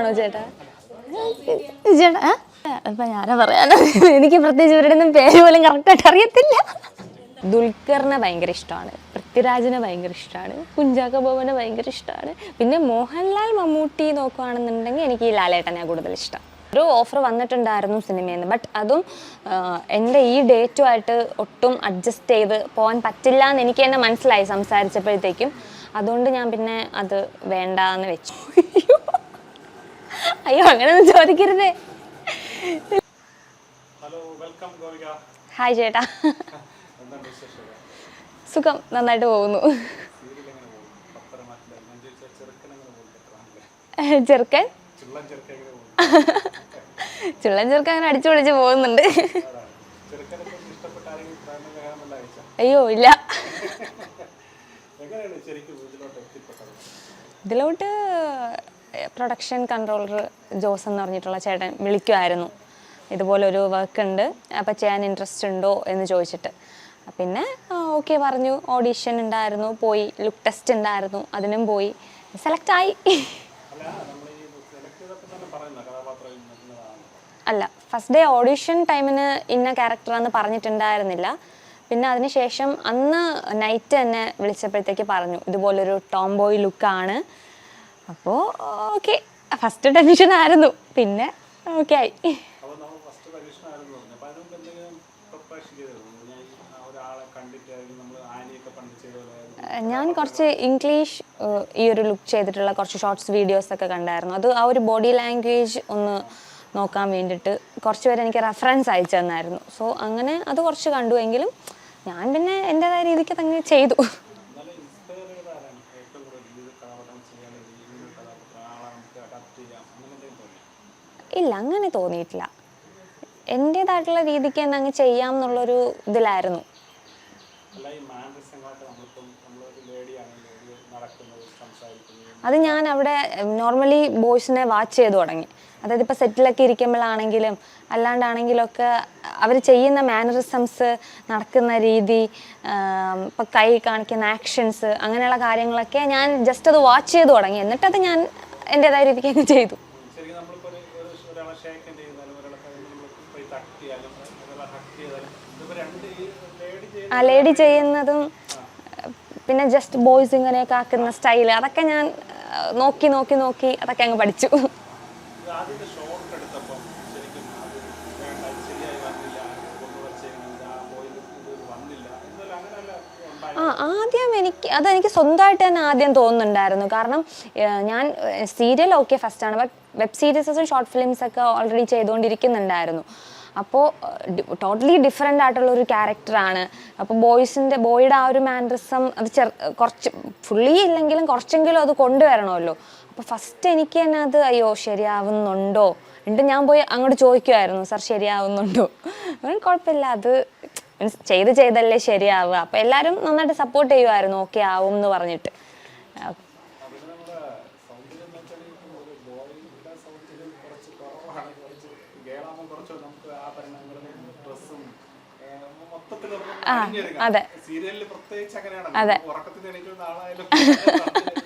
ചെയ്യുവാണോ ചേട്ടാ? ചേട്ടാ ആ? അപ്പൊ ഞാനാ പറയാനോ? എനിക്ക് പ്രത്യേകിച്ച് ഇവരുടെ ഒന്നും പേര് പോലും കറക്റ്റായിട്ട് അറിയത്തില്ല. ദുൽഖറിനെ ഭയങ്കര ഇഷ്ടമാണ്. പൃഥ്വിരാജിനെ ഭയങ്കര ഇഷ്ടമാണ്. കുഞ്ചാക്ക ബോബനെ ഭയങ്കര ഇഷ്ടമാണ്. പിന്നെ മോഹൻലാൽ മമ്മൂട്ടി നോക്കുകയാണെന്നുണ്ടെങ്കിൽ എനിക്ക് ഈ ലാലേട്ടനെ കൂടുതൽ ഇഷ്ടം. ഒരു ഓഫർ വന്നിട്ടുണ്ടായിരുന്നു സിനിമയിൽ നിന്ന് ബട്ട് അതും എന്റെ ഈ ഡേറ്റുമായിട്ട് ഒട്ടും അഡ്ജസ്റ്റ് ചെയ്ത് പോകാൻ പറ്റില്ല എന്ന് എനിക്ക് തന്നെ മനസ്സിലായി സംസാരിച്ചപ്പോഴത്തേക്കും. അതുകൊണ്ട് ഞാൻ പിന്നെ അത് വേണ്ട എന്ന് വെച്ചു. അയ്യോ അങ്ങനെയൊന്നും ചോദിക്കരുതേ. ഹായ് ചേട്ടാ. സുഖം നന്നായിട്ട് പോകുന്നു. ചെറുക്കൻ ചുള്ളൻ ചെറുക്കൻ അങ്ങനെ അടിച്ചു പൊളിച്ച് പോകുന്നുണ്ട്. അയ്യോ ഇല്ല. ഇതിലോട്ട് പ്രൊഡക്ഷൻ കൺട്രോളർ ജോസ് എന്ന് പറഞ്ഞിട്ടുള്ള ചേട്ടൻ വിളിക്കുമായിരുന്നു ഇതുപോലൊരു വർക്ക് ഉണ്ട്. അപ്പോൾ ചെയ്യാൻ ഇൻട്രസ്റ്റ് ഉണ്ടോ എന്ന് ചോദിച്ചിട്ട്. പിന്നെ ഓക്കെ പറഞ്ഞു. ഓഡീഷൻ ഉണ്ടായിരുന്നു. പോയി. ലുക്ക് ടെസ്റ്റ് ഉണ്ടായിരുന്നു. അതിനും പോയി. സെലക്ട് ആയി. അല്ല ഫസ്റ്റ് ഡേ ഓഡീഷൻ ടൈമിന് ഇന്ന ക്യാരക്ടറാന്ന് പറഞ്ഞിട്ടുണ്ടായിരുന്നില്ല. പിന്നെ അതിനുശേഷം അന്ന് നൈറ്റ് തന്നെ വിളിച്ചപ്പോഴത്തേക്ക് പറഞ്ഞു. ഇതുപോലൊരു ടോം ബോയ് ലുക്കാണ് അപ്പോൾ ഓക്കെ ഫസ്റ്റ് ടെൻഷൻ ആയിരുന്നു. പിന്നെ ഓക്കെ ആയി. ഞാൻ കുറച്ച് ഇംഗ്ലീഷ് ഈ ഒരു ലുക്ക് ചെയ്തിട്ടുള്ള കുറച്ച് ഷോർട്സ് വീഡിയോസ് ഒക്കെ കണ്ടായിരുന്നു. അത് ആ ഒരു ബോഡി ലാംഗ്വേജ് ഒന്ന് നോക്കാൻ വേണ്ടിയിട്ട് കുറച്ച് പേര് എനിക്ക് റെഫറൻസ് അയച്ചു തന്നായിരുന്നു. സോ അങ്ങനെ അത് കുറച്ച് കണ്ടുവെങ്കിലും ഞാൻ പിന്നെ എന്റെതായ രീതിക്ക് തന്നെ ചെയ്തു എന്നാലും ഇൻസ്പയർ ചെയ്ത ആരാണ് ഏറ്റവും കൂടുതൽ ഇത് കഥാപാത്രം ചെയ്യാൻ ഇങ്ങനെ കഥാപാത്രം ആളെ നമുക്ക് അഡാപ്റ്റ് ചെയ്യാം അങ്ങനെ എന്തെങ്കിലും തോന്നി ഇല്ല അങ്ങനെ തോന്നിയിട്ടില്ല. എന്റേതായിട്ടുള്ള രീതിക്ക് തന്നെ അങ്ങ് ചെയ്യാം എന്നുള്ളൊരു ഇതിലായിരുന്നു അത് ഞാൻ അവിടെ നോർമലി ബോയ്സിനെ വാച്ച് ചെയ്തു തുടങ്ങി. അതായത് ഇപ്പോൾ സെറ്റിലൊക്കെ ഇരിക്കുമ്പോഴാണെങ്കിലും അല്ലാണ്ടാണെങ്കിലൊക്കെ അവർ ചെയ്യുന്ന മാനറിസംസ് നടക്കുന്ന രീതി ഇപ്പം കൈ കാണിക്കുന്ന ആക്ഷൻസ് അങ്ങനെയുള്ള കാര്യങ്ങളൊക്കെ ഞാൻ ജസ്റ്റ് അത് വാച്ച് ചെയ്തു തുടങ്ങി. എന്നിട്ടത് ഞാൻ എന്റെതായ രീതിക്ക് ചെയ്തു ശരിക്കും നമ്മളിപ്പോൾ ഒരു ഒരു ഒരാളെ ഷേക്കൻ ചെയ്താലും ഒരാളെ കയ്യിൽ നമ്മൾ പോയി തട്ട് ചെയ്യാലും ഒരാളെ ഹക്ക് ചെയ്താലും ഇതിപ്പോൾ രണ്ട് ഈ ലേഡി ചെയ്യുന്ന ആ ലേഡി ചെയ്യുന്നതും പിന്നെ ജസ്റ്റ് ബോയ്സ് ഇങ്ങനെയൊക്കെ ആക്കുന്ന സ്റ്റൈൽ അതൊക്കെ ഞാൻ നോക്കി നോക്കി നോക്കി അതൊക്കെ അങ്ങ് പഠിച്ചു. ആ ആദ്യം എനിക്ക് അതെനിക്ക് സ്വന്തമായിട്ട് തന്നെ ആദ്യം തോന്നുന്നുണ്ടായിരുന്നു. കാരണം ഞാൻ സീരിയൽ ഓക്കെ ഫസ്റ്റാണ് ബട്ട് വെബ് സീരീസസും ഷോർട്ട് ഫിലിംസൊക്കെ ഓൾറെഡി ചെയ്തുകൊണ്ടിരിക്കുന്നുണ്ടായിരുന്നു അപ്പോൾ ടോട്ടലി ഡിഫറെന്റ് ആയിട്ടുള്ള ഒരു ക്യാരക്ടറാണ് അപ്പോൾ ബോയ്സിന്റെ ബോയുടെ ആ ഒരു മാൻഡ്രിസം അത് ചെറു കുറച്ച് ഫുള്ളി ഇല്ലെങ്കിലും കുറച്ചെങ്കിലും അത് കൊണ്ടുവരണമല്ലോ. അപ്പോൾ ഫസ്റ്റ് എനിക്ക് തന്നെ അത് അയ്യോ ശരിയാവുന്നുണ്ടോ? എന്നിട്ട് ഞാൻ പോയി അങ്ങോട്ട് ചോദിക്കുമായിരുന്നു സാർ ശരിയാവുന്നുണ്ടോ? കുഴപ്പമില്ല അത് മീൻസ് ചെയ്ത് ചെയ്തല്ലേ ശരിയാവുക. അപ്പോൾ എല്ലാവരും നന്നായിട്ട് സപ്പോർട്ട് ചെയ്യുമായിരുന്നു ഓക്കെ ആവും എന്ന് പറഞ്ഞിട്ട് ആ, അതിന് നമ്മുടെ സൗന്ദര്യം എന്ന് വെച്ചാൽ ഒരു ബോയിയുടെ സൗന്ദര്യം കുറച്ച് കുറവാണ് കുറച്ച് ഗേളാകുമ്പോൾ കുറച്ച് നമുക്ക് ആ പരിണാമങ്ങളും ഡ്രസ്സും മൊത്തത്തിൽ അതെ. സീരിയലിൽ പ്രത്യേകിച്ച് അതെ. അങ്ങനെയാണ് ഉറക്കത്തിൽ എണീക്കുന്ന ആളായാലും ഒരു ഭയങ്കര അപ്പൊ അതെ. അത് നമ്മുടെ മനസ്സിലോട്ട് അയ്യോ ശരിക്കും ആദ്യമായി ഞാൻ ചെയ്യുമ്പോൾ അതെ.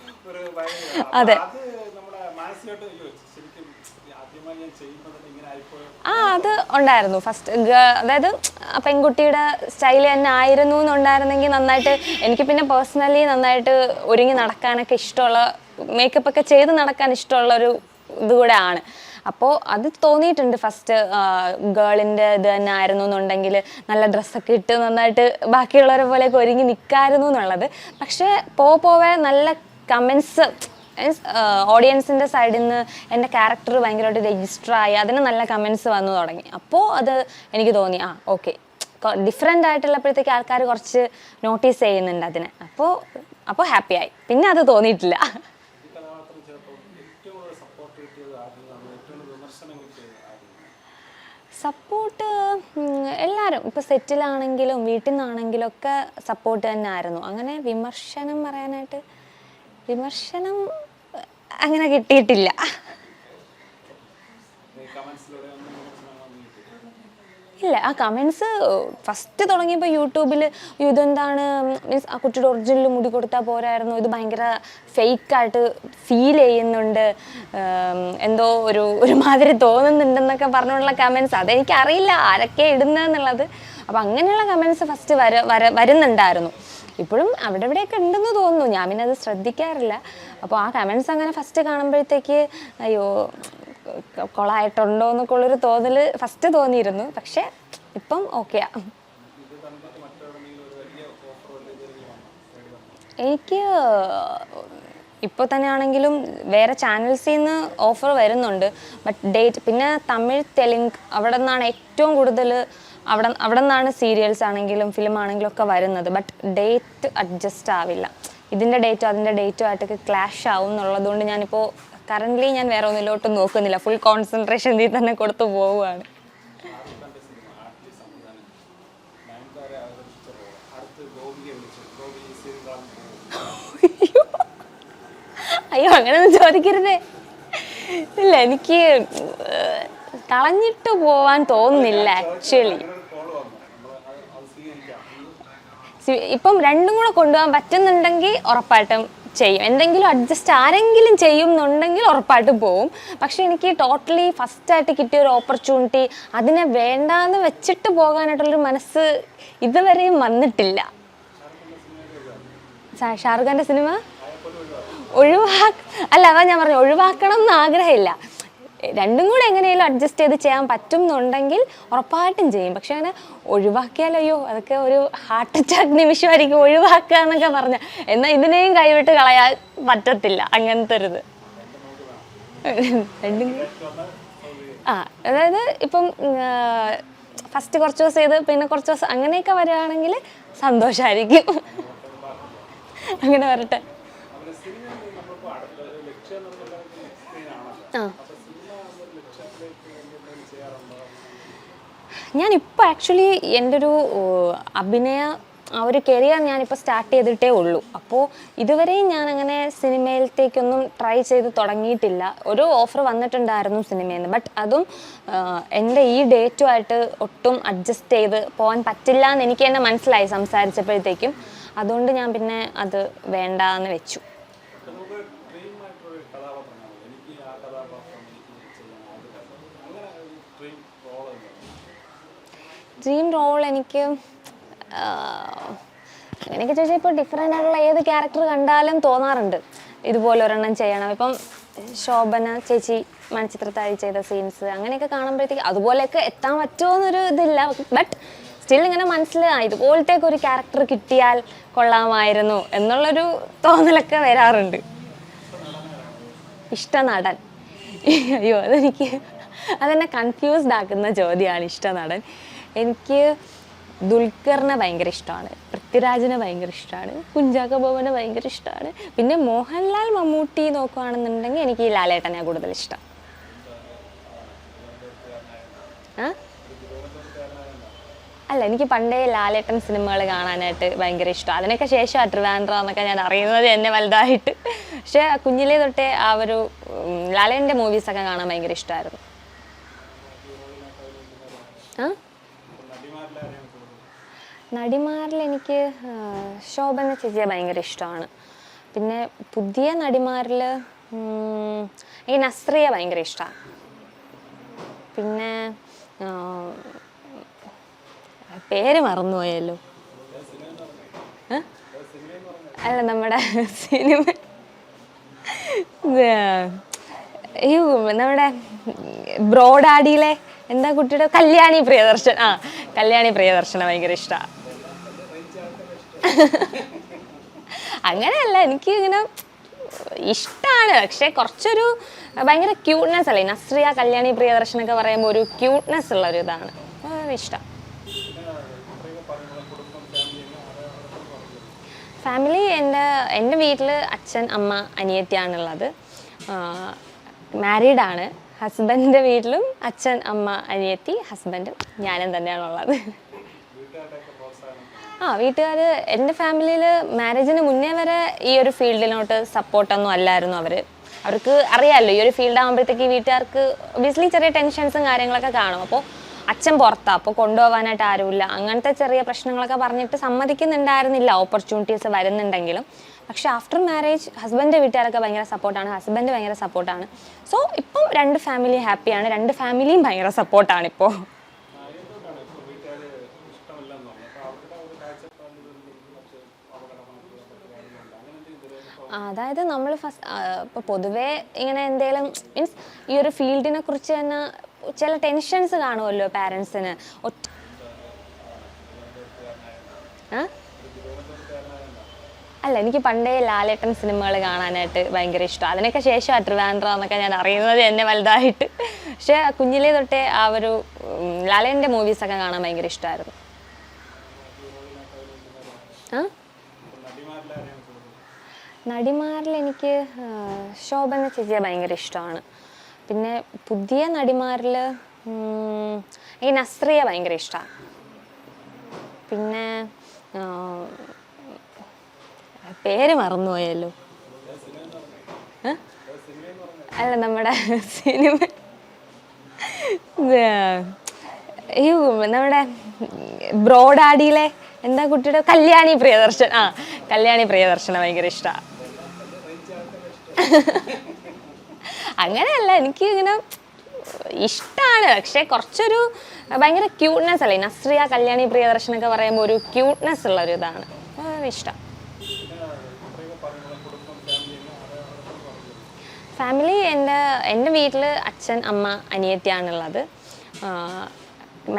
ഇങ്ങനെ ആയിപ്പോയോ? ആ അത് ഉണ്ടായിരുന്നു. ഫസ്റ്റ് അതായത് ആ പെൺകുട്ടിയുടെ സ്റ്റൈൽ തന്നെ ആയിരുന്നു എന്നുണ്ടായിരുന്നെങ്കിൽ നന്നായിട്ട് എനിക്ക് പിന്നെ പേഴ്സണലി നന്നായിട്ട് ഒരുങ്ങി നടക്കാനൊക്കെ ഇഷ്ടമുള്ള മേക്കപ്പ് ഒക്കെ ചെയ്ത് നടക്കാൻ ഇഷ്ടമുള്ള ഒരു ഇതുകൂടെ ആണ്. അപ്പോൾ അത് തോന്നിയിട്ടുണ്ട്. ഫസ്റ്റ് ഗേളിന്റെ ഇത് തന്നെ ആയിരുന്നു എന്നുണ്ടെങ്കിൽ നല്ല ഡ്രസ്സൊക്കെ ഇട്ട് നന്നായിട്ട് ബാക്കിയുള്ളവരെ പോലെയൊക്കെ ഒരുങ്ങി നിൽക്കായിരുന്നു എന്നുള്ളത്. പക്ഷേ പോ പോവേ നല്ല കമൻസ് മീൻസ് ഓഡിയൻസിന്റെ സൈഡിൽ നിന്ന് എന്റെ ക്യാരക്ടർ ഭയങ്കരമായിട്ട് രജിസ്റ്റർ ആയി. അതിന് നല്ല കമൻസ് വന്നു തുടങ്ങി. അപ്പോൾ അത് എനിക്ക് തോന്നി. ആ ഓക്കെ ഡിഫറെന്റ് ആയിട്ടുള്ളപ്പോഴത്തേക്ക് ആൾക്കാർ കുറച്ച് നോട്ടീസ് ചെയ്യുന്നുണ്ട് അതിനെ. അപ്പോൾ അപ്പോൾ ഹാപ്പിയായി പിന്നെ അത് തോന്നിയിട്ടില്ല ഈ കഥാപാത്രം ചിലപ്പോൾ ഏറ്റവും കൂടുതൽ സപ്പോർട്ട് കിട്ടിയത് ആദ്യമാണ് ഏറ്റവും കൂടുതൽ വിമർശനം കിട്ടിയത് ആദ്യമാണ് സപ്പോർട്ട് എല്ലാവരും ഇപ്പോൾ സെറ്റിലാണെങ്കിലും വീട്ടിൽ നിന്നാണെങ്കിലും ഒക്കെ സപ്പോർട്ട് തന്നെ ആയിരുന്നു അങ്ങനെ വിമർശനം പറയാനായിട്ട് വിമർശനം അങ്ങനെ കിട്ടിയിട്ടില്ല ഈ കമൻസിലൂടെ ഒന്നും വിമർശനം വന്നിട്ടില്ല ഇല്ല ആ കമൻസ് ഫസ്റ്റ് തുടങ്ങിയപ്പോൾ യൂട്യൂബിൽ ഇതെന്താണ് മീൻസ് ആ കുട്ടിയുടെ ഒറിജിനൽ മുടി കൊടുത്താൽ പോരായിരുന്നു ഇത് ഭയങ്കര ഫേക്കായിട്ട് ഫീൽ ചെയ്യുന്നുണ്ട് എന്തോ ഒരു ഒരുമാതിരി തോന്നുന്നുണ്ടെന്നൊക്കെ പറഞ്ഞുള്ള കമൻസ് അതെനിക്ക് അറിയില്ല ആരൊക്കെ ഇടുന്നതെന്നുള്ളത്. അപ്പോൾ അങ്ങനെയുള്ള കമൻസ് ഫസ്റ്റ് വര വര വരുന്നുണ്ടായിരുന്നു. ഇപ്പോഴും അവിടെ ഇവിടെയൊക്കെ ഉണ്ടെന്ന് തോന്നുന്നു. ഞാൻ പിന്നെ അത് ശ്രദ്ധിക്കാറില്ല. അപ്പോൾ ആ കമൻസ് അങ്ങനെ ഫസ്റ്റ് കാണുമ്പോഴത്തേക്ക് അയ്യോ കൊളായിട്ടുണ്ടോ എന്നൊക്കെ ഉള്ളൊരു തോന്നൽ ഫസ്റ്റ് തോന്നിയിരുന്നു. പക്ഷെ ഇപ്പം ഓക്കെയാ എനിക്ക് ഇപ്പോൾ തന്നെ ആണെങ്കിലും വേറെ ചാനൽസിൽ നിന്ന് ഓഫർ വരുന്നുണ്ട്. ബട്ട് ഡേറ്റ് പിന്നെ തമിഴ് തെലുങ്ക് അവിടെ നിന്നാണ് ഏറ്റവും കൂടുതൽ അവിടെ അവിടെ നിന്നാണ് സീരിയൽസ് ആണെങ്കിലും ഫിലിം ആണെങ്കിലും ഒക്കെ വരുന്നത്. ബട്ട് ഡേറ്റ് അഡ്ജസ്റ്റ് ആവില്ല. ഇതിന്റെ ഡേറ്റും അതിന്റെ ഡേറ്റും ആയിട്ടൊക്കെ ക്ലാഷ് ആവും എന്നുള്ളതുകൊണ്ട് ഞാനിപ്പോൾ കറന്റ്ലി ഞാൻ വേറെ ഒന്നിലോട്ടും നോക്കുന്നില്ല. ഫുൾ കോൺസെൻട്രേഷൻ ഇതിൽ തന്നെ കൊടുത്തു പോവുകയാണ്. അയ്യോ. അങ്ങനെയൊന്നും ചോദിക്കരുതേ. ഇല്ല എനിക്ക് കളഞ്ഞിട്ട് പോവാൻ തോന്നുന്നില്ല ആക്ച്വലി ഇപ്പം രണ്ടും കൂടെ കൊണ്ടുപോകാൻ പറ്റുന്നുണ്ടെങ്കിൽ ഉറപ്പായിട്ടും ചെയ്യും. എന്തെങ്കിലും അഡ്ജസ്റ്റ് ആരെങ്കിലും ചെയ്യുന്നുണ്ടെങ്കിൽ ഉറപ്പായിട്ട് പോവും. പക്ഷെ എനിക്ക് ടോട്ടലി ഫസ്റ്റായിട്ട് കിട്ടിയ ഒരു ഓപ്പർച്യൂണിറ്റി അതിനെ വേണ്ടാന്ന് വെച്ചിട്ട് പോകാനായിട്ടുള്ളൊരു മനസ്സ് ഇതുവരെയും വന്നിട്ടില്ല. ഷാറുഖാന്റെ ഷാറുഖ് ഖാന്റെ സിനിമ? ഒഴിവാക്ക അല്ല അതാ ഞാൻ പറഞ്ഞു ഒഴിവാക്കണം എന്ന് ആഗ്രഹമില്ല. രണ്ടും കൂടെ എങ്ങനെയാലും അഡ്ജസ്റ്റ് ചെയ്ത് ചെയ്യാൻ പറ്റും എന്നുണ്ടെങ്കിൽ ഉറപ്പായിട്ടും ചെയ്യും. പക്ഷെ അങ്ങനെ ഒഴിവാക്കിയാലോ അയ്യോ അതൊക്കെ ഒരു ഹാർട്ട് അറ്റാക്ക് നിമിഷമായിരിക്കും ഒഴിവാക്കുക എന്നൊക്കെ പറഞ്ഞ. എന്നാൽ ഇതിനെയും കൈവിട്ട് കളയാൻ പറ്റത്തില്ല. അങ്ങനത്തെ ഒരു ഇത്. രണ്ടും ആ അതായത് ഇപ്പം ഫസ്റ്റ് കുറച്ച് ദിവസം ചെയ്ത് പിന്നെ കുറച്ച് ദിവസം അങ്ങനെയൊക്കെ വരികയാണെങ്കിൽ സന്തോഷമായിരിക്കും അങ്ങനെ വരട്ടെ. അവരുടെ സിനിമ നമ്മളിപ്പോൾ അടുത്ത ഒരു ലക്ഷ്യം എന്ന് പറയുന്നത് സ്ക്രീൻ ആണല്ലോ ആ അപ്പോൾ സിനിമ ഒരു ലക്ഷ്യത്തിലേക്ക് വേണ്ടി എന്തെങ്കിലും ചെയ്യാറുണ്ടോ ഞാനിപ്പോൾ ആക്ച്വലി എന്റെ ഒരു അഭിനയ ആ ഒരു കരിയർ ഞാനിപ്പോൾ സ്റ്റാർട്ട് ചെയ്തിട്ടേ ഉള്ളൂ. അപ്പോൾ ഇതുവരെയും ഞാൻ അങ്ങനെ സിനിമയിലത്തേക്കൊന്നും ട്രൈ ചെയ്ത് തുടങ്ങിയിട്ടില്ല. ഒരു ഓഫർ വന്നിട്ടുണ്ടായിരുന്നു സിനിമയിൽ നിന്ന് ബട്ട് അതും എന്റെ ഈ ഡേറ്റുമായിട്ട് ഒട്ടും അഡ്ജസ്റ്റ് ചെയ്ത് പോകാൻ പറ്റില്ല എന്ന് എനിക്ക് തന്നെ മനസ്സിലായി സംസാരിച്ചപ്പോഴത്തേക്കും. അതുകൊണ്ട് ഞാൻ പിന്നെ അത് വേണ്ട എന്ന് വെച്ചു പക്ഷെ നമുക്ക് ഡ്രീം ആയിട്ടൊരു കഥാപാത്രമാണ് എനിക്ക് ആ കഥാപാത്രം എനിക്ക് ചെയ്യാൻ ആഗ്രഹം അങ്ങനെ ഒരു ഡ്രീം റോൾ ഡ്രീം റോൾ എനിക്ക് അങ്ങനെയൊക്കെ ചോദിച്ചാൽ ഇപ്പോൾ ഡിഫറെന്റ് ആയിട്ടുള്ള ഏത് ക്യാരക്ടർ കണ്ടാലും തോന്നാറുണ്ട്. ഇതുപോലെ ഒരെണ്ണം ചെയ്യണം. ഇപ്പം ശോഭന ചേച്ചി മൺചിത്രത്താഴി ചെയ്ത സീൻസ് അങ്ങനെയൊക്കെ കാണുമ്പോഴത്തേക്ക് അതുപോലെയൊക്കെ എത്താൻ പറ്റുമോ എന്നൊരു ഇതില്ല. ബട്ട് സ്റ്റിൽ ഇങ്ങനെ മനസ്സിൽ ഇതുപോലത്തെ ഒരു ക്യാരക്ടർ കിട്ടിയാൽ കൊള്ളാമായിരുന്നു എന്നുള്ളൊരു തോന്നലൊക്കെ വരാറുണ്ട്. ഇഷ്ട നടൻ അയ്യോ അതെനിക്ക് അതെന്നെ കൺഫ്യൂസ്ഡ് ആക്കുന്ന ചോദ്യമാണ് ഇഷ്ട നടൻ എനിക്ക് ദുൽഖറിനെ ഭയങ്കര ഇഷ്ടമാണ്. പൃഥ്വിരാജിനെ ഭയങ്കര ഇഷ്ടമാണ്. കുഞ്ചാക്ക ബോബനെ ഭയങ്കര ഇഷ്ടമാണ്. പിന്നെ മോഹൻലാൽ മമ്മൂട്ടി നോക്കുകയാണെന്നുണ്ടെങ്കിൽ എനിക്ക് ഈ ലാലേട്ടനെ കൂടുതൽ ഇഷ്ടം. ആ? അല്ല എനിക്ക് പണ്ടേ ലാലേട്ടൻ സിനിമകൾ കാണാനായിട്ട് ഭയങ്കര ഇഷ്ടം. അതിനൊക്കെ ശേഷം അട്രിവാൻഡ്ര എന്നൊക്കെ ഞാൻ അറിയുന്നത് എന്നെ വലുതായിട്ട്. പക്ഷേ കുഞ്ഞിലേ തൊട്ടേ ആ ഒരു ലാലേട്ടന്റെ മൂവീസൊക്കെ കാണാൻ ഭയങ്കര ഇഷ്ടമായിരുന്നു. ആ? നടിമാരിൽ എനിക്ക് ശോഭന ചേച്ചിയെ ഭയങ്കര ഇഷ്ടമാണ്. പിന്നെ പുതിയ നടിമാരിൽ എനിക്ക് നസ്രിയെ ഭയങ്കര ഇഷ്ടമാണ്. പിന്നെ പേര് മറന്നുപോയല്ലോ? അല്ല നമ്മുടെ സിനിമ നമ്മുടെ ബ്രോഡാഡിയിലെ എന്താ കുട്ടിയുടെ കല്യാണി പ്രിയദർശൻ ആ കല്യാണി പ്രിയദർശന ഭയങ്കര ഇഷ്ടമാണ്. അങ്ങനെയല്ല എനിക്ക് ഇങ്ങനെ ഇഷ്ടമാണ് പക്ഷെ കുറച്ചൊരു ഭയങ്കര ക്യൂട്ട്നെസ് അല്ലേ? നസ്രിയ കല്യാണി പ്രിയദർശനൊക്കെ പറയുമ്പോൾ ഒരു ക്യൂട്ട്നെസ് ഉള്ള ഒരു ഇതാണ് ഇഷ്ടം. ഫാമിലി എന്റെ എന്റെ വീട്ടിൽ അച്ഛൻ അമ്മ അനിയത്തിയാണുള്ളത്. മാരീഡാണ് ഹസ്ബൻഡിന്റെ വീട്ടിലും അച്ഛൻ അമ്മ അനിയത്തി ഹസ്ബൻഡും ഞാനും തന്നെയാണുള്ളത്. ആ വീട്ടുകാർ എന്റെ ഫാമിലിയിൽ മാരേജിന് മുന്നേ വരെ ഈ ഒരു ഫീൽഡിലോട്ട് സപ്പോർട്ടൊന്നും അല്ലായിരുന്നു അവർ അവർക്ക് അറിയാമല്ലോ ഈ ഒരു ഫീൽഡ് ആകുമ്പോഴത്തേക്ക് വീട്ടുകാർക്ക് ഒബിയസ്ലി ചെറിയ ടെൻഷൻസും കാര്യങ്ങളൊക്കെ കാണും. അപ്പോൾ അച്ഛൻ പുറത്താണ് അപ്പോൾ കൊണ്ടുപോകാനായിട്ട് ആരുമില്ല. അങ്ങനത്തെ ചെറിയ പ്രശ്നങ്ങളൊക്കെ പറഞ്ഞിട്ട് സമ്മതിക്കുന്നുണ്ടായിരുന്നില്ല ഓപ്പർച്യൂണിറ്റീസ് വരുന്നുണ്ടെങ്കിലും. പക്ഷേ ആഫ്റ്റർ മാരേജ് ഹസ്ബൻഡ് വീട്ടുകാരൊക്കെ ഭയങ്കര സപ്പോർട്ടാണ് ഹസ്ബൻഡ് ഭയങ്കര സപ്പോർട്ടാണ് സോ ഇപ്പം രണ്ട് ഫാമിലി ഹാപ്പിയാണ് രണ്ട് ഫാമിലിയും ഭയങ്കര സപ്പോർട്ടാണ് ഇപ്പോൾ എന്തുകൊണ്ടാണ് ഇപ്പോൾ വീട്ടുകാർ ഇഷ്ടമല്ലെന്ന് പറഞ്ഞു അപ്പോൾ അവരുടെ ഒരു കാഴ്ചപ്പാടിൽ കുറച്ച് അപകടമായിട്ടുള്ള കാര്യങ്ങളുണ്ട് അങ്ങനെ എന്തെങ്കിലും ആ, അതായത് നമ്മൾ ഫസ്റ്റ് ഇപ്പോൾ പൊതുവേ ഇങ്ങനെ എന്തെങ്കിലും മീൻസ് ഈ ഒരു ഫീൽഡിനെ കുറിച്ച് തന്നെ ചില ടെൻഷൻസ് കാണുമല്ലോ പാരൻസിന് ഒറ്റ? അല്ല എനിക്ക് പണ്ടേ ലാലേട്ടൻ സിനിമകൾ കാണാനായിട്ട് ഭയങ്കര ഇഷ്ടം. അതിനൊക്കെ ശേഷം ട്രിവാൻഡ്ര എന്നൊക്കെ ഞാൻ അറിയുന്നത് എന്നെ വലുതായിട്ട്. പക്ഷേ കുഞ്ഞിലേ തൊട്ടേ ആ ഒരു ലാലേന്റെ മൂവീസൊക്കെ കാണാൻ ഭയങ്കര ഇഷ്ടമായിരുന്നു നടിമാരിൽ എനിക്ക് ശോഭന ചേച്ചിയെ ഭയങ്കര ഇഷ്ടമാണ്. പിന്നെ പുതിയ നടിമാരിൽ എനിക്ക് നസ്രിയ ഭയങ്കര ഇഷ്ടമാണ് പിന്നെ പേര് മറന്നുപോയല്ലോ? അല്ല നമ്മുടെ സിനിമ അയ്യോ നമ്മുടെ ബ്രോഡാഡിയിലെ എന്താ കുട്ടിയുടെ കല്യാണി പ്രിയദർശൻ. ആ കല്യാണി പ്രിയദർശന ഭയങ്കര ഇഷ്ടമാണ് അങ്ങനെയല്ല എനിക്ക് ഇങ്ങനെ ഇഷ്ടമാണ് പക്ഷെ കുറച്ചൊരു ഭയങ്കര ക്യൂട്ട്നെസ് അല്ലേ? നസ്രിയ കല്യാണി പ്രിയദർശൻ ഒക്കെ പറയുമ്പോൾ ഒരു ക്യൂട്ട്നെസ് ഉള്ള ഒരു ഇതാണ് ഇഷ്ടം. ഫാമിലി എന്റെ എന്റെ വീട്ടിൽ അച്ഛൻ അമ്മ അനിയത്തിയാണുള്ളത്.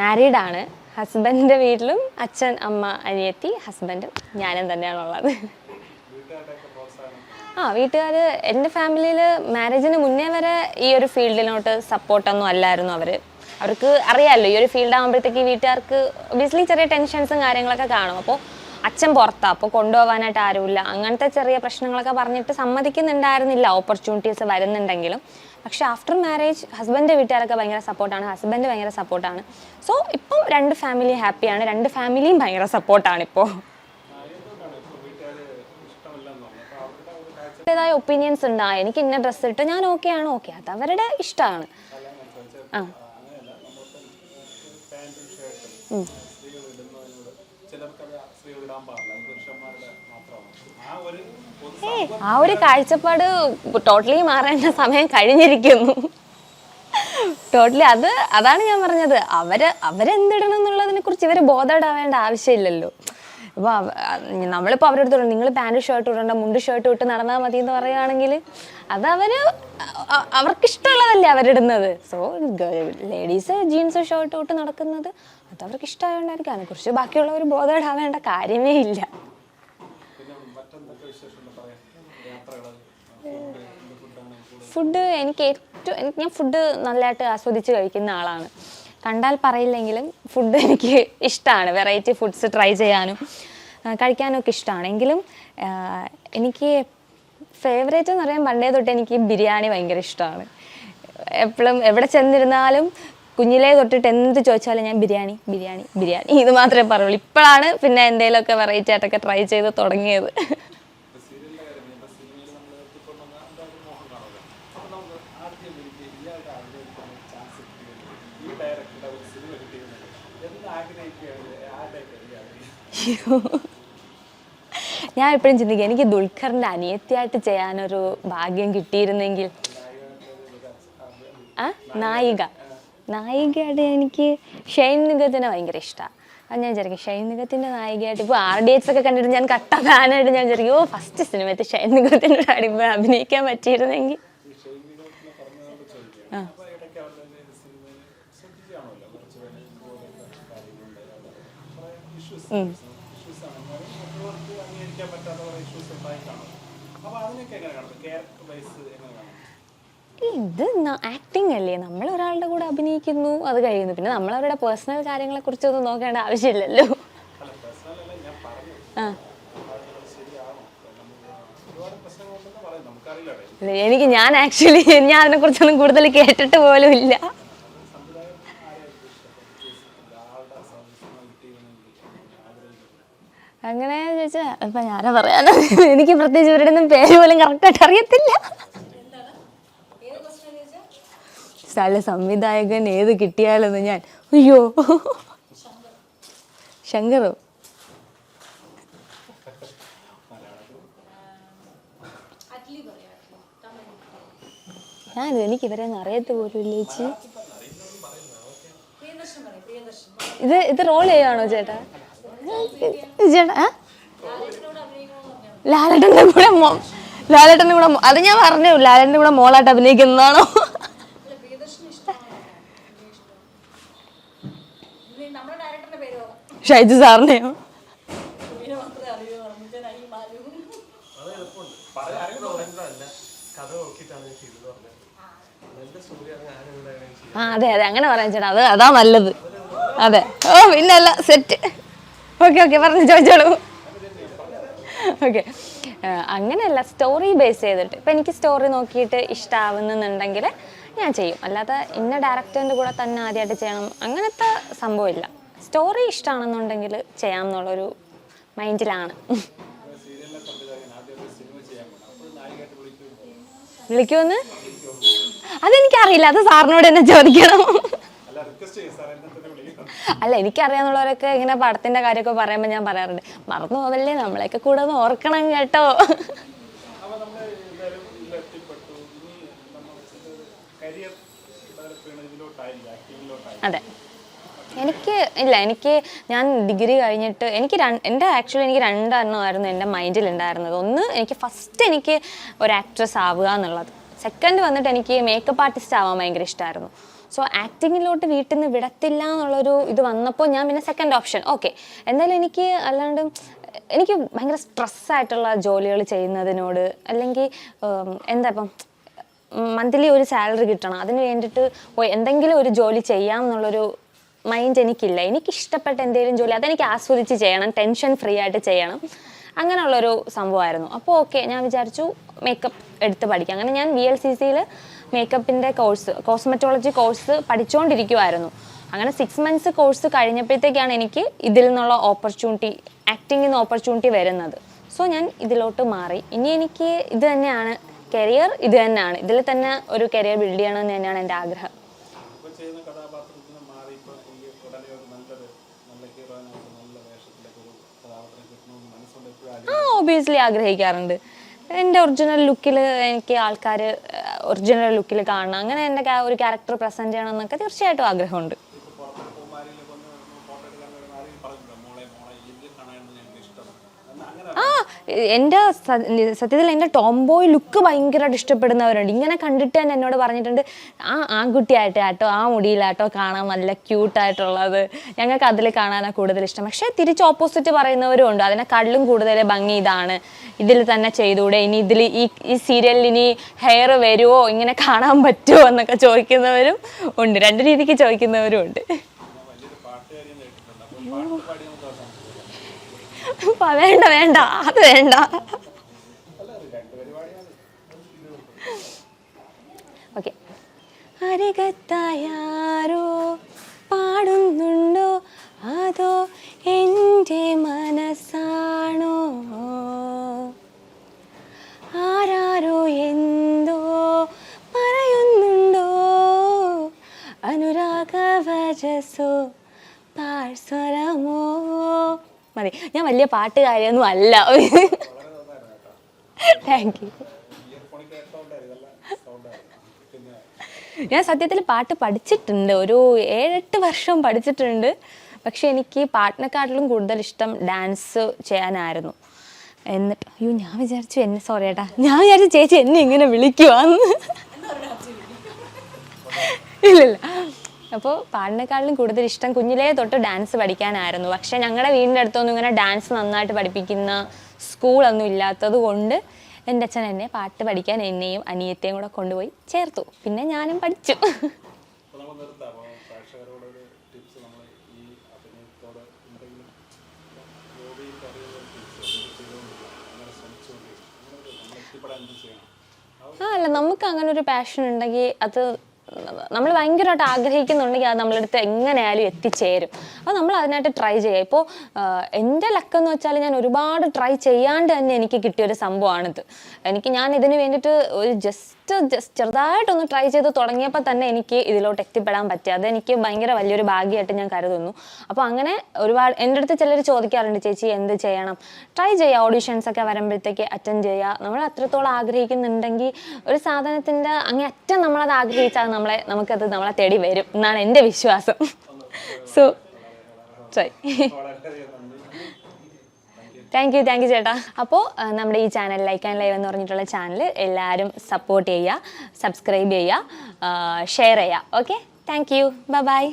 മാരീഡാണ് ഹസ്ബൻഡിന്റെ വീട്ടിലും അച്ഛൻ അമ്മ അനിയത്തി ഹസ്ബൻഡും ഞാനും തന്നെയാണുള്ളത് ആ വീട്ടുകാർ എന്റെ ഫാമിലിയിൽ മാരേജിന് മുന്നേ വരെ ഈ ഒരു ഫീൽഡിനോട്ട് സപ്പോർട്ടൊന്നും അല്ലായിരുന്നു അവർ അവർക്ക് അറിയാമല്ലോ ഈ ഒരു ഫീൽഡ് ആകുമ്പോഴത്തേക്ക് വീട്ടുകാർക്ക് ഒബിയസ്ലി ചെറിയ ടെൻഷൻസും കാര്യങ്ങളൊക്കെ കാണും. അപ്പോൾ അച്ഛൻ പുറത്താണ് അപ്പോൾ കൊണ്ടുപോകാനായിട്ട് ആരുമില്ല. അങ്ങനത്തെ ചെറിയ പ്രശ്നങ്ങളൊക്കെ പറഞ്ഞിട്ട് സമ്മതിക്കുന്നുണ്ടായിരുന്നില്ല. ഓപ്പർച്യൂണിറ്റീസ് വരുന്നുണ്ടെങ്കിലും. പക്ഷെ ആഫ്റ്റർ മാരേജ് ഹസ്ബൻഡ് വീട്ടുകാരൊക്കെ ഭയങ്കര സപ്പോർട്ടാണ് ഹസ്ബൻഡ് ഭയങ്കര സപ്പോർട്ടാണ് സോ ഇപ്പം രണ്ട് ഫാമിലി ഹാപ്പിയാണ് രണ്ട് ഫാമിലിയും ഭയങ്കര സപ്പോർട്ടാണ് ഇപ്പോൾ അവരുടേതായ ഒപ്പീനിയൻസ് ഉണ്ട്. ആ, എനിക്ക് ഇന്ന ഡ്രസ്സ് ഇട്ട് ഞാൻ ഓക്കെ ആണ്. ഓക്കെ അത് അവരുടെ ഇഷ്ടമാണ്. ആ. ചിലർക്ക് സ്ത്രീകൾ ഇടാൻ പാടില്ല. പുരുഷന്മാരുടെ മാത്രമാണ്. ആ ഒരു ആ ഒരു കാഴ്ചപ്പാട് ടോട്ടലി മാറേണ്ട സമയം കഴിഞ്ഞിരിക്കുന്നു. ടോട്ടലി അത് അതാണ് ഞാൻ പറഞ്ഞത്. അവർ അവരെന്തിടണം എന്നുള്ളതിനെ കുറിച്ച് ഇവർ ബോധപ്പെടാവേണ്ട ആവശ്യമില്ലല്ലോ. അപ്പോൾ നമ്മളിപ്പോൾ അവരുടെ അടുത്ത് നിങ്ങൾ പാന്റ് ഷർട്ട് ഇടണ്ട മുണ്ട് ഷർട്ട് ഇട്ട് നടന്നാൽ മതി എന്ന് പറയുകയാണെങ്കിൽ അത് അവർ അ- അവർക്കിഷ്ടമുള്ളതല്ലേ അവരിടുന്നത്. സോ ലേഡീസ് ജീൻസ് ഷർട്ട് ഇട്ട് നടക്കുന്നത് അത് അവർക്ക് ഇഷ്ടമായതുകൊണ്ടായിരിക്കും അതിനെക്കുറിച്ച് ബാക്കിയുള്ളവർ ബോധമിടാവേണ്ട കാര്യമേ ഇല്ല. ഫുഡ് എനിക്ക് ഏറ്റവും ഞാൻ ഫുഡ് നല്ലതായിട്ട് ആസ്വദിച്ച് കഴിക്കുന്ന ആളാണ്. കണ്ടാൽ പറയില്ലെങ്കിലും ഫുഡ് എനിക്ക് ഇഷ്ടമാണ് വെറൈറ്റി ഫുഡ്സ് ട്രൈ ചെയ്യാനും കഴിക്കാനൊക്കെ ഇഷ്ടമാണ് എങ്കിലും എനിക്ക് ഫേവറേറ്റ് എന്ന് പറയാൻ പണ്ടേ തൊട്ട് എനിക്ക് ബിരിയാണി ഭയങ്കര ഇഷ്ടമാണ് എപ്പോഴും എവിടെ ചെന്നിരുന്നാലും കുഞ്ഞിലേ തൊട്ടിട്ട് എന്ത് ചോദിച്ചാലും ഞാൻ ബിരിയാണി ബിരിയാണി ബിരിയാണി. ഇത് മാത്രമേ പറയുള്ളൂ. ഇപ്പോഴാണ് പിന്നെ എന്തെങ്കിലുമൊക്കെ വെറൈറ്റി ആയിട്ടൊക്കെ ട്രൈ ചെയ്ത് തുടങ്ങിയത് സീരിയലിലെ കാര്യം ഇപ്പോൾ സിനിമയിൽ നമ്മൾ എത്തിക്കൊണ്ടുവന്ന എന്തായാലും മോഹം കാണുമല്ലോ അപ്പോൾ നമുക്ക് ആദ്യം എനിക്ക് ഇയാളുടെ ആഗ്രഹിക്കാൻ ചാൻസ് കിട്ടിയത് ഈ ഡയറക്ടറുടെ ഒരു സിനിമ കിട്ടിയിരുന്നത് എന്ന് ആഗ്രഹിക്കുകയാണ് ആരുടെയൊക്കെ ഈ ഞാൻ എപ്പോഴും ചിന്തിക്കുക എനിക്ക് ദുൽഖറിന്റെ അനിയത്തിയായിട്ട് ചെയ്യാനൊരു ഭാഗ്യം കിട്ടിയിരുന്നെങ്കിൽ. ആ? നായിക. നായികയായിട്ട് എനിക്ക് ഷൈൻ നിഗത്തിനെ ഭയങ്കര ഇഷ്ടമാണ് അത് ഞാൻ വിചാരിക്കും ഷൈൻ നിഗത്തിന്റെ നായികയായിട്ട് ഇപ്പോൾ ആർ ഡി എക്സ് ഒക്കെ കണ്ടിട്ട് ഞാൻ കട്ട ഫാനായിട്ട് ഞാൻ വിചാരിക്കും ഓ ഫസ്റ്റ് സിനിമത്തിൽ ഷൈൻ നിഗത്തിന്റെ അടിമ അഭിനയിക്കാൻ പറ്റിയിരുന്നെങ്കിൽ. ആ. ഇഷ്യൂസാണ് മറ്റുള്ളവർക്ക് അംഗീകരിക്കാൻ പറ്റാത്ത കുറേ ഇഷ്യൂസ് ഉണ്ടായി കാണും അപ്പോൾ അതിനൊക്കെ എങ്ങനെ കാണുന്നത് ക്യാരക്ടർ വൈസ് എങ്ങനെ കാണും ഇത് ആക്ടിങ് അല്ലേ? നമ്മൾ ഒരാളുടെ കൂടെ അഭിനയിക്കുന്നു അത് കഴിയുന്നു. പിന്നെ നമ്മൾ അവരുടെ പേഴ്സണൽ കാര്യങ്ങളെ കുറിച്ചൊന്നും നോക്കേണ്ട ആവശ്യമില്ലല്ലോ. എനിക്ക് ഞാൻ ആക്ച്വലി ഞാൻ അതിനെ കുറിച്ചൊന്നും കൂടുതൽ കേട്ടിട്ട് പോലും ഇല്ല. അങ്ങനെ ചോദിച്ചാൽ ഇപ്പം ഞാനാ പറയാന? എനിക്ക് പ്രത്യേകിച്ച് ഇവരുടെ ഒന്നും പേര് പോലും കറക്റ്റായിട്ട് അറിയത്തില്ല. സ്ഥല സംവിധായകൻ ഏത് കിട്ടിയാലെന്ന് ഞാൻ. അയ്യോ. ശങ്കറോ? ഞാൻ എനിക്ക് ഇവരെ അറിയത്ത പോലും ഇല്ല ചേച്ചി. ഇത് ഇത് റോൾ ചെയ്യുവാണോ ചേട്ടാ? ലാലേട്ടന്റെ കൂടെ ലാലേട്ടന്റെ കൂടെ അത് ഞാൻ പറഞ്ഞു ലാലേട്ടന്റെ കൂടെ മോളായിട്ട് അഭിനയിക്കുന്നതാണോ? ഷൈജു സാറിനെയോ ആ അതെ അതെ അങ്ങനെ പറയാൻ ചേട്ടാ. അത് അതാ നല്ലത്. അതെ. ഓ പിന്നല്ല സെറ്റ് ഓക്കെ ഓക്കെ പറഞ്ഞു ചോദിച്ചോളൂ. ഓക്കെ. അങ്ങനെയല്ല സ്റ്റോറി ബേസ് ചെയ്തിട്ട്. ഇപ്പം എനിക്ക് സ്റ്റോറി നോക്കിയിട്ട് ഇഷ്ടമാവുന്നുണ്ടെങ്കിൽ ഞാൻ ചെയ്യും. അല്ലാതെ ഇന്ന ഡയറക്ടറിന്റെ കൂടെ തന്നെ ആദ്യമായിട്ട് ചെയ്യണം അങ്ങനത്തെ സംഭവമില്ല. സ്റ്റോറി ഇഷ്ടമാണെന്നുണ്ടെങ്കിൽ ചെയ്യാം എന്നുള്ളൊരു മൈൻഡിലാണ്. വിളിക്കുമെന്ന് അതെനിക്കറിയില്ല അത് സാറിനോട് തന്നെ ചോദിക്കണം. അല്ല എനിക്കറിയാന്നുള്ളവരൊക്കെ ഇങ്ങനെ പടത്തിന്റെ കാര്യമൊക്കെ പറയുമ്പോൾ ഞാൻ പറയാറുണ്ട് മറന്നു പോവല്ലേ നമ്മളെയൊക്കെ കൂടെ ഒന്ന് ഓർക്കണം കേട്ടോ. അതെ. എനിക്ക് ഇല്ല എനിക്ക് ഞാൻ ഡിഗ്രി കഴിഞ്ഞിട്ട് എനിക്ക് എന്റെ ആക്ച്വലി എനിക്ക് രണ്ടെണ്ണമായിരുന്നു എന്റെ മൈൻഡിൽ ഉണ്ടായിരുന്നത്. ഒന്ന് എനിക്ക് ഫസ്റ്റ് എനിക്ക് ഒരു ആക്ട്രസ് ആവുക എന്നുള്ളത്. സെക്കൻഡ് വന്നിട്ട് എനിക്ക് മേക്കപ്പ് ആർട്ടിസ്റ്റ് ആവാൻ ഭയങ്കര ഇഷ്ടമായിരുന്നു സോ ആക്ടിങ്ങിലോട്ട് വീട്ടിൽ നിന്ന് വിടത്തില്ല എന്നുള്ളൊരു ഇത് വന്നപ്പോൾ ഞാൻ പിന്നെ സെക്കൻഡ് ഓപ്ഷൻ ഓക്കെ എന്തായാലും എനിക്ക് അല്ലാണ്ട് എനിക്ക് ഭയങ്കര സ്ട്രെസ്സായിട്ടുള്ള ജോലികൾ ചെയ്യുന്നതിനോട് അല്ലെങ്കിൽ എന്താ ഇപ്പം മന്ത്ലി ഒരു സാലറി കിട്ടണം. അതിന് വേണ്ടിയിട്ട് എന്തെങ്കിലും ഒരു ജോലി ചെയ്യാം എന്നുള്ളൊരു മൈൻഡ് എനിക്കില്ല. എനിക്ക് ഇഷ്ടപ്പെട്ട എന്തെങ്കിലും ജോലി അതെനിക്ക് ആസ്വദിച്ച് ചെയ്യണം. ടെൻഷൻ ഫ്രീ ആയിട്ട് ചെയ്യണം. അങ്ങനെയുള്ളൊരു സംഭവമായിരുന്നു. അപ്പോൾ ഓക്കെ ഞാൻ വിചാരിച്ചു മേക്കപ്പ് എടുത്ത് പഠിക്കാം. അങ്ങനെ ഞാൻ വി എൽ സി സിയിൽ മേക്കപ്പിന്റെ കോഴ്സ് കോസ്മെറ്റോളജി കോഴ്സ് പഠിച്ചുകൊണ്ടിരിക്കുമായിരുന്നു അങ്ങനെ സിക്സ് മന്ത്സ് കോഴ്സ് കഴിഞ്ഞപ്പോഴത്തേക്കാണ് എനിക്ക് ഇതിൽ നിന്നുള്ള ഓപ്പർച്യൂണിറ്റി ആക്ടിങ്ങിൽ നിന്ന് ഓപ്പർച്യൂണിറ്റി വരുന്നത്. സോ ഞാൻ ഇതിലോട്ട് മാറി. ഇനി എനിക്ക് ഇത് തന്നെയാണ് കരിയർ ഇത് തന്നെയാണ്. ഇതിൽ തന്നെ ഒരു കരിയർ ബിൽഡ് ചെയ്യണമെന്ന് തന്നെയാണ് എന്റെ ആഗ്രഹം. ആ ഒബിയസ്ലി ആഗ്രഹിക്കാറുണ്ട്. എന്റെ ഒറിജിനൽ ലുക്കിൽ എനിക്ക് ആൾക്കാർ ഒറിജിനൽ ലുക്കിൽ കാണണം. അങ്ങനെ എന്റെ ഒരു ക്യാരക്ടർ പ്രസന്റ് ചെയ്യണം എന്നൊക്കെ തീർച്ചയായിട്ടും ആഗ്രഹമുണ്ട് ഇപ്പോൾ പുറത്ത് പൂമാരിയിൽ വന്ന് ഫോട്ടോ എടുക്കാൻ വരുന്ന ആരെങ്കിലും പറഞ്ഞില്ല മോളെ മോളെ ഇതിൽ കാണാനാണ് ഞങ്ങൾക്ക് ഇഷ്ടം എന്ന് അങ്ങനെ ആ എന്റെ സത്യത്തിൽ എന്റെ ടോംബോയ് ലുക്ക് ഭയങ്കരമായിട്ട് ഇഷ്ടപ്പെടുന്നവരുണ്ട്. ഇങ്ങനെ കണ്ടിട്ട് തന്നെ എന്നോട് പറഞ്ഞിട്ടുണ്ട് ആ ആൺകുട്ടിയായിട്ട് ആട്ടോ ആ മുടിയിലാട്ടോ കാണാൻ നല്ല ക്യൂട്ടായിട്ടുള്ളത് ഞങ്ങൾക്ക് അതിൽ കാണാനാണ് കൂടുതൽ ഇഷ്ടം. പക്ഷേ തിരിച്ച് ഓപ്പോസിറ്റ് പറയുന്നവരും ഉണ്ട്. അതിനെ അതിനെക്കാട്ടിലും കൂടുതൽ ഭംഗി ഇതാണ്. ഇതിൽ തന്നെ ചെയ്തുകൂടെ ഇനി ഇതിൽ ഈ ഈ സീരിയലിൽ ഇനി ഹെയർ വരുമോ ഇങ്ങനെ കാണാൻ പറ്റുമോ എന്നൊക്കെ ചോദിക്കുന്നവരും ഉണ്ട്. രണ്ട് രീതിക്ക് ചോദിക്കുന്നവരും ഉണ്ട് വലിയൊരു പാട്ടുകാരിയും കേട്ടിട്ടുണ്ട് അപ്പോൾ പാട്ട് പാടി നമുക്ക് അവസാനം പ- വേണ്ട വേണ്ട. അത് വേണ്ട. ഓക്കെ. അരകത്തായാരോ പാടുന്നുണ്ടോ? അതോ എന്റെ മനസ്സാണോ? ആരാരോ എന്തോ പറയുന്നുണ്ടോ? അനുരാഗവചസോ പാഴ്സ്വരമോ? മതി. ഞാൻ വലിയ പാട്ടുകാരിയൊന്നും അല്ല. താങ്ക് യു ഞാൻ സത്യത്തിൽ പാട്ട് പഠിച്ചിട്ടുണ്ട്. ഒരു ഏഴെട്ട് വർഷം പഠിച്ചിട്ടുണ്ട്. പക്ഷെ എനിക്ക് പാട്ടിനെക്കാട്ടിലും കൂടുതൽ ഇഷ്ടം ഡാൻസ് ചെയ്യാനായിരുന്നു. എന്നിട്ട് അയ്യോ ഞാൻ വിചാരിച്ചു എന്നെ സോറി ഏട്ടാ. ഞാൻ വിചാരിച്ചു ചേച്ചി എന്നെ ഇങ്ങനെ വിളിക്കുവാന്ന്. ഇല്ലില്ല. അപ്പോൾ പാടിനേക്കാളിലും കൂടുതൽ ഇഷ്ടം കുഞ്ഞിലേ തൊട്ട് ഡാൻസ് പഠിക്കാനായിരുന്നു. പക്ഷേ ഞങ്ങളുടെ വീടിന്റെ അടുത്തൊന്നും ഇങ്ങനെ ഡാൻസ് നന്നായിട്ട് പഠിപ്പിക്കുന്ന സ്കൂളൊന്നും ഇല്ലാത്തത് കൊണ്ട് എന്റെ അച്ഛൻ എന്നെ പാട്ട് പഠിക്കാൻ എന്നെയും അനിയത്തെയും കൂടെ കൊണ്ടുപോയി ചേർത്തു. പിന്നെ ഞാനും പഠിച്ചു. ആ അല്ല നമുക്ക് അങ്ങനെ ഒരു പാഷൻ ഉണ്ടെങ്കിൽ അത് നമ്മൾ ഭയങ്കരമായിട്ട് ആഗ്രഹിക്കുന്നുണ്ടെങ്കിൽ അത് നമ്മളടുത്ത് എങ്ങനെയായാലും എത്തിച്ചേരും. അപ്പോൾ നമ്മൾ അതിനായിട്ട് ട്രൈ ചെയ്യുക. ഇപ്പോൾ എന്റെ ലക്കെന്ന് വെച്ചാൽ ഞാൻ ഒരുപാട് ട്രൈ ചെയ്യാണ്ട് തന്നെ എനിക്ക് കിട്ടിയൊരു സംഭവമാണിത് എനിക്ക് ഞാൻ ഇതിന് വേണ്ടിയിട്ട് ഒരു ജസ്റ്റ് ജസ്റ്റ് ജസ്റ്റ് ചെറുതായിട്ടൊന്ന് ട്രൈ ചെയ്ത് തുടങ്ങിയപ്പോൾ തന്നെ എനിക്ക് ഇതിലോട്ട് എത്തിപ്പെടാൻ പറ്റി. അതെനിക്ക് ഭയങ്കര വലിയൊരു ഭാഗ്യമായിട്ട് ഞാൻ കരുതുന്നു. അപ്പോൾ അങ്ങനെ ഒരുപാട് എന്റെ അടുത്ത് ചിലർ ചോദിക്കാറുണ്ട് ചേച്ചി എന്ത് ചെയ്യണം? ട്രൈ ചെയ്യുക ഓഡീഷൻസ് ഒക്കെ വരുമ്പോഴത്തേക്ക് അറ്റൻഡ് ചെയ്യുക നമ്മൾ അത്രത്തോളം ആഗ്രഹിക്കുന്നുണ്ടെങ്കിൽ ഒരു സാധനത്തിന്റെ അങ്ങേ അറ്റം നമ്മളത് ആഗ്രഹിച്ചാൽ നമ്മളെ നമുക്കത് നമ്മളെ തേടി വരും എന്നാണ് എന്റെ വിശ്വാസം. So try thank you thank you ചേട്ടാ. അപ്പോൾ നമ്മുടെ ഈ ചാനൽ ലൈക്ക് ആൻഡ് ലൈവ് എന്ന് പറഞ്ഞിട്ടുള്ള ചാനൽ എല്ലാവരും സപ്പോർട്ട് ചെയ്യുക സബ്സ്ക്രൈബ് ചെയ്യുക ഷെയർ ചെയ്യുക. Okay thank you by